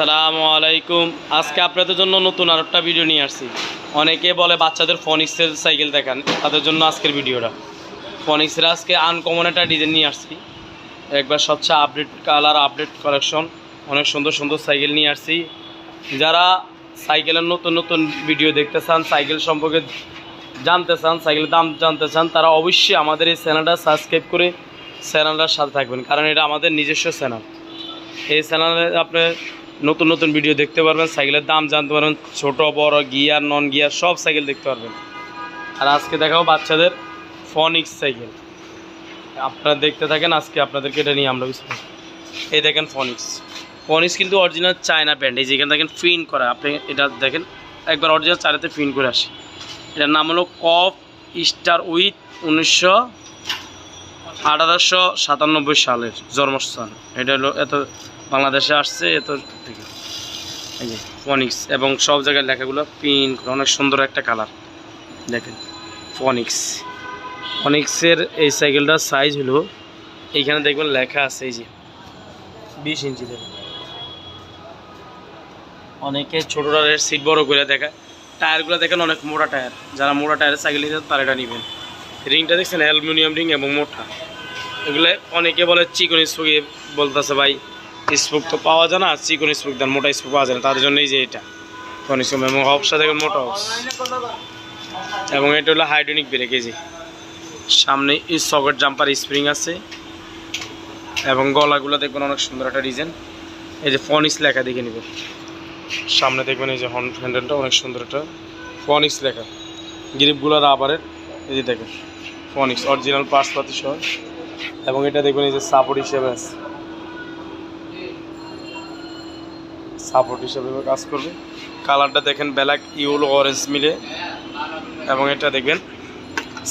আসসালামু আলাইকুম। আজকে আপনাদের জন্য নতুন আর একটা ভিডিও নিয়ে আসছি। অনেকে বলে বাচ্চাদের ফনিক্সের সাইকেল দেখান, তাদের জন্য আজকের ভিডিওটা। ফনিক্সের আজকে আনকমন একটা ডিজাইন নিয়ে আসছি। একবার সবচেয়ে আপডেট কালার আপডেট কালেকশন অনেক সুন্দর সুন্দর সাইকেল নিয়ে আসছি। যারা সাইকেলের নতুন নতুন ভিডিও দেখতে চান, সাইকেল সম্পর্কে জানতে চান, সাইকেলের দাম জানতে চান, তারা অবশ্যই আমাদের এই চ্যানেলটা সাবস্ক্রাইব করে চ্যানেলটার সাথে থাকবেন, কারণ এটা আমাদের নিজস্ব চ্যানেল এই চ্যানেলে আপনি নতুন নতুন ভিডিও দেখতে পারবেন, সাইকেলের দাম জানতে পারবেন, ছোট, বড়, গিয়ার নন গিয়ার সব সাইকেল দেখতে পারবেন। আর আজকে দেখাও বাচ্চাদের ফনিক্স সাইকেল। আপনারা দেখতে থাকেন, আজকে আপনাদেরকে এটা নিয়ে আমরা বুঝতে এই দেখেন ফনিক্স ফনিক্স কিন্তু অরিজিনাল চায়না ব্র্যান্ড এই যেখানে দেখেন প্রিন্ট করা, আপনি এটা দেখেন, একবার অরিজিনাল চায়নাতে প্রিন্ট করে আসি। এটার নাম হলো কফ স্টার উইথ উনিশশো আঠারোশো সাতানব্বই সালের জন্মস্থান। এটা হলো এত বাংলাদেশে আসছে এত থেকে। এই যে ফনিক্স এবং সব জায়গায় লেখাগুলো পিঙ্ক অনেক সুন্দর একটা কালার দেখেন ফনিক্স ফনিক্সের এই সাইকেলটার সাইজ হলো, এইখানে দেখবেন লেখা আছে এই যে বিশ ইঞ্চি দেখেন অনেকে ছোটোটা সিট বড় করে দেখায়। টায়ারগুলো দেখেন অনেক মোটা টায়ার যারা মোটা টায়ারের সাইকেল নিতে তারা এটা নেবেন। রিংটা দেখছেন অ্যালুমিনিয়াম রিং এবং মোটা। এগুলো অনেকে বলে চিকন স্পুক বলতেছে ভাই স্পুক তো পাওয়া যায় না চিকন স্পুক দেন, মোটা স্পুক পাওয়া যায় না, তার জন্য এই যে এটা। কনিস্কম এবং অপসা দেখেন মোটা অপস। এবং এটা হলো হাইড্রোনিক ব্রেক, এই যে। সামনে সকেট জাম্পার স্প্রিং আছে, এবং গলাগুলো দেখবেন অনেক সুন্দর একটা ডিজাইন। এই যে ফনিক্স লেখা, দেখে নেবেন সামনে দেখবেন এই যে হর্ন হ্যান্ডেলটা অনেক সুন্দর একটা ফনিক্স লেখা। গ্রিপগুলো রাবারের, এই যে দেখেন, ফনিক্স, অরিজিনাল পার্টস পাতি সহ। এবং এটা দেখবেন এই যে সাপোর্ট হিসেবে আছে। সাপোর্ট হিসেবে কাজ করবে। কালারটা দেখেন ব্ল্যাক ইউলো অরেঞ্জ মিলে। এবং এটা দেখবেন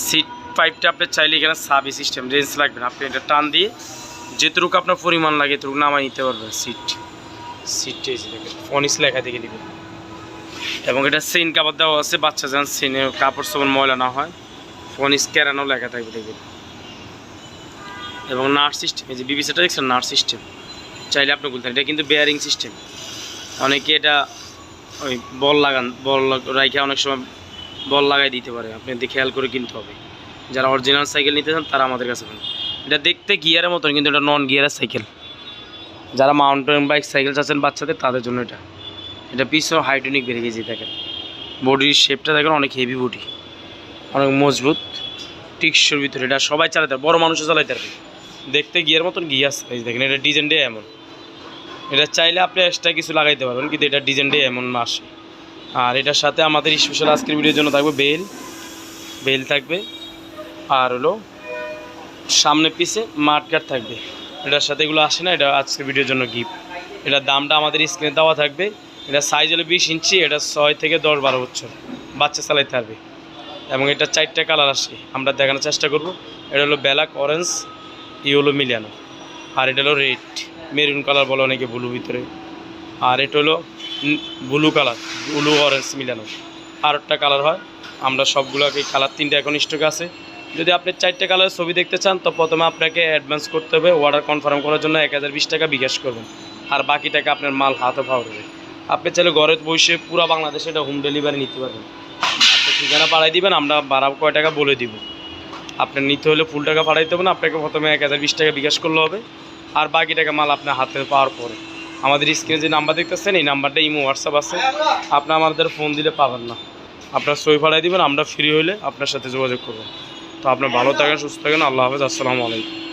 সিট পাইপটা আপনি চাইলে এখানে সাবি সিস্টেম রেঞ্জ লাগবে আপনি এটা টান দিয়ে যেটুকু আপনার পরিমাণ লাগে এটুকু নামাই নিতে পারবেন সিট সিটটা এসে দেখেন ফনিক্স লেখা দেখে নেবেন এবং এটা সেন কাপড় দেওয়া আছে, বাচ্চা যেন সেনে কাপড় সাপড় ময়লা না হয়। ফনিক্স ক্যারানো লেখা থাকবে দেখবেন। এবং নার্স সিস্টেম এই যে বিবিসিটা দেখছেন নার্স সিস্টেম চাইলে আপনি বলতেন এটা কিন্তু বেয়ারিং সিস্টেম অনেকে এটা ওই বল লাগান, বল রাইখে অনেক সময় বল লাগাই দিতে পারে। আপনি দেখে খেয়াল করে কিনতে হবে। যারা অরিজিনাল সাইকেল নিতে চান, তারা আমাদের কাছে পাবেন এটা দেখতে গিয়ারের মতন, কিন্তু এটা নন গিয়ারের সাইকেল যারা মাউন্টেন বাইক সাইকেল চাচ্ছেন বাচ্চাদের, তাদের জন্য এটা। এটা পিছনে হাইড্রোনিক বেড়ে গেছে দেখেন। বডির শেপটা দেখেন, অনেক হেভি বডি অনেক মজবুত। টিকশোর ভিতরে এটা সবাই চালাতে পারে, বড়ো মানুষও চালাইতে পারবে দেখতে গিয়ার মতন গিয়ার সাইজ দেখেন, এটা ডিজাইনটাই এমন। এটা চাইলে আপনি এক্সট্রা কিছু লাগাইতে পারবেন, কিন্তু এটা ডিজাইনটাই এমন আসে আর এটার সাথে আমাদের স্পেশাল আজকের ভিডিওর জন্য থাকবে বেল। বেল থাকবে। আর হলো সামনে পিছে মাঠগাট থাকবে। এটার সাথে এগুলো আসে না, এটা আজকের ভিডিওর জন্য গিফট এটার দামটা আমাদের স্ক্রিনে দেওয়া থাকবে। এটা সাইজ হলো বিশ ইঞ্চি, এটা ছয় থেকে দশ বারো বছর। বাচ্চা চালাইতে পারবে এবং এটা চারটে কালার আসে আমরা দেখানোর চেষ্টা করব। এটা হলো ব্ল্যাক অরেঞ্জ ইয়েলো মিলিয়ানো আর এটা হলো রেড মেরুন কালার বলে অনেকে ব্লু ভিতরে। আর এটা হলো ব্লু কালার, ব্লু অরেঞ্জ মিলানো। আর একটা কালার হয়, আমরা সবগুলোকে কালার তিনটে এখন স্টক আছে। যদি আপনি চারটে কালারের ছবি দেখতে চান, তো প্রথমে আপনাকে অ্যাডভান্স করতে হবে অর্ডার কনফার্ম করার জন্য এক হাজার বিশ টাকা বিকাশ করবেন। আর বাকি টাকা আপনার মাল হাতে পাওয়া যাবে। আপনি চাইলে ঘরে বসে পুরো বাংলাদেশে এটা হোম ডেলিভারি নিতে পারবেন। আপনি ঠিকানা পাঠাই দিবেন, আমরা বাড়া কয় টাকা বলে দিব। আপনার নিতে হলে ফুল টাকা পাঠাইতে হবে না, আপনাকে প্রথমে এক হাজার বিশ টাকা বিকাশ করলে হবে। আর বাকি টাকা মাল আপনার হাতে পাওয়ার পরে। আমাদের স্ক্রিনে যে নাম্বার দেখতেছেন, এই নাম্বারটা ইমো, হোয়াটসঅ্যাপ আছে। আপনি আমাদের ফোন দিলে পাবেন না। আপনার সই ভাড়াই দিবেন, আমরা ফ্রি হইলে আপনার সাথে যোগাযোগ করব। তো আপনার ভালো থাকেন, সুস্থ থাকেন, আল্লাহ হাফেজ, আসসালামু আলাইকুম।